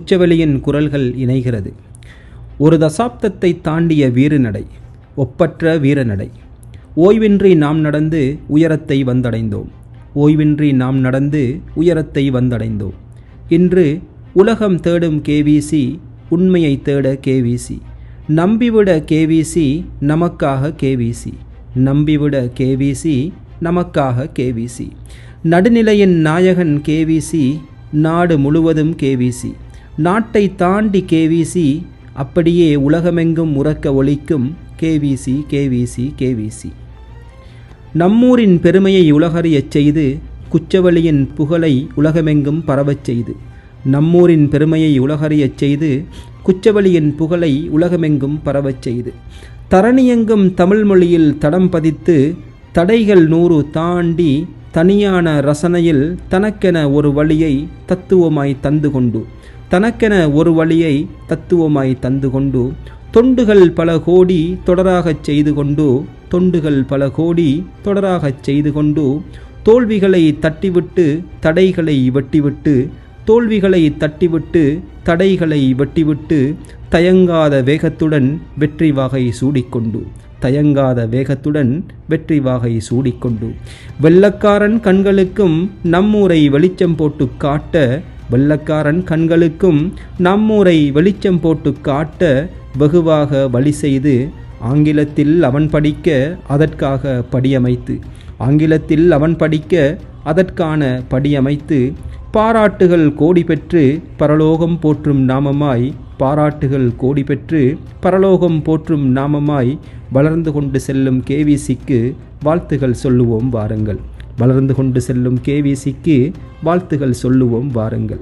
உச்சவெளியின் குரல்கள் இணைகிறது. ஒரு தசாப்தத்தை தாண்டிய வீரநடை ஒப்பற்ற வீரநடை. ஓய்வின்றி நாம் நடந்து உயரத்தை வந்தடைந்தோம். ஓய்வின்றி நாம் நடந்து உயரத்தை வந்தடைந்தோம். இன்று உலகம் தேடும் கேவிசி உண்மையை தேட கேவிசி. நம்பிவிட கேவிசி நமக்காக கேவிசி. நம்பிவிட கேவிசி நமக்காக கேவிசி. நடுநிலையின் நாயகன் கேவிசி நாடு முழுவதும் கேவிசி. நாட்டை தாண்டி கேவிசி அப்படியே உலகமெங்கும் உறக்க ஒழிக்கும் கேவிசி கேவிசி கேவிசி. நம்மூரின் பெருமையை உலகறியச் செய்து குச்சவழியின் புகழை உலகமெங்கும் பரவச் செய்து நம்மூரின் பெருமையை உலகறியச் செய்து குச்சவழியின் புகழை உலகமெங்கும் பரவச் செய்து. தரணியெங்கும் தமிழ் மொழியில் தடம் பதித்து தடைகள் நூறு தாண்டி தனியான ரசனையில் தனக்கென ஒரு வழியை தத்துவமாய் தந்து கொண்டு தனக்கென ஒரு வழியை தத்துவமாய் தந்து கொண்டு தொண்டுகள் பல கோடி தொடராகச் செய்து கொண்டு தொண்டுகள் பல கோடி தொடராகச் செய்து கொண்டு தோல்விகளை தட்டிவிட்டு தடைகளை வெட்டிவிட்டு தோல்விகளை தட்டிவிட்டு தடைகளை வெட்டிவிட்டு தயங்காத வேகத்துடன் வெற்றி வாகை சூடிக்கொண்டு தயங்காத வேகத்துடன் வெற்றி வாகை சூடிக்கொண்டு. வெள்ளக்காரன் கண்களுக்கும் நம்மூரை வெளிச்சம் போட்டு காட்ட வெள்ளக்காரன் கண்களுக்கும் நம்மூரை வெளிச்சம் போட்டு காட்ட வெகுவாக வழி செய்து ஆங்கிலத்தில் அவன் படிக்க அதற்காக படியமைத்து ஆங்கிலத்தில் அவன் படிக்க அதற்கான படியமைத்து பாராட்டுகள் கோடி பெற்று பரலோகம் போற்றும் நாமமாய் பாராட்டுகள் கோடி பெற்று பரலோகம் போற்றும் நாமமாய் வளர்ந்து கொண்டு செல்லும் கேவிசிக்கு வாழ்த்துகள் சொல்லுவோம் வாருங்கள். வளர்ந்து கொண்டு செல்லும் கேவிசிக்கு வாழ்த்துகள் சொல்லுவோம் வாருங்கள்.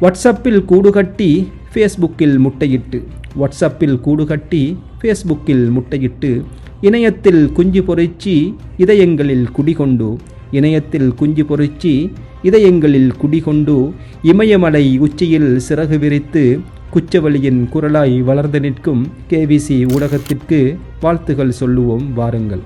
வாட்ஸ்அப்பில் கூடு கட்டி ஃபேஸ்புக்கில் முட்டையிட்டு வாட்ஸ்அப்பில் கூடு கட்டி ஃபேஸ்புக்கில் முட்டையிட்டு இணையத்தில் குஞ்சு பொறிச்சி இதயங்களில் குடிகொண்டு இணையத்தில் குஞ்சு பொறிச்சி இதயங்களில் குடிகொண்டு இமயமலை உச்சியில் சிறகு விரித்து குச்சவெளியின் குரலாய் வளர்ந்து நிற்கும் கேவிசி ஊடகத்திற்கு வாழ்த்துகள் சொல்லுவோம் வாருங்கள்.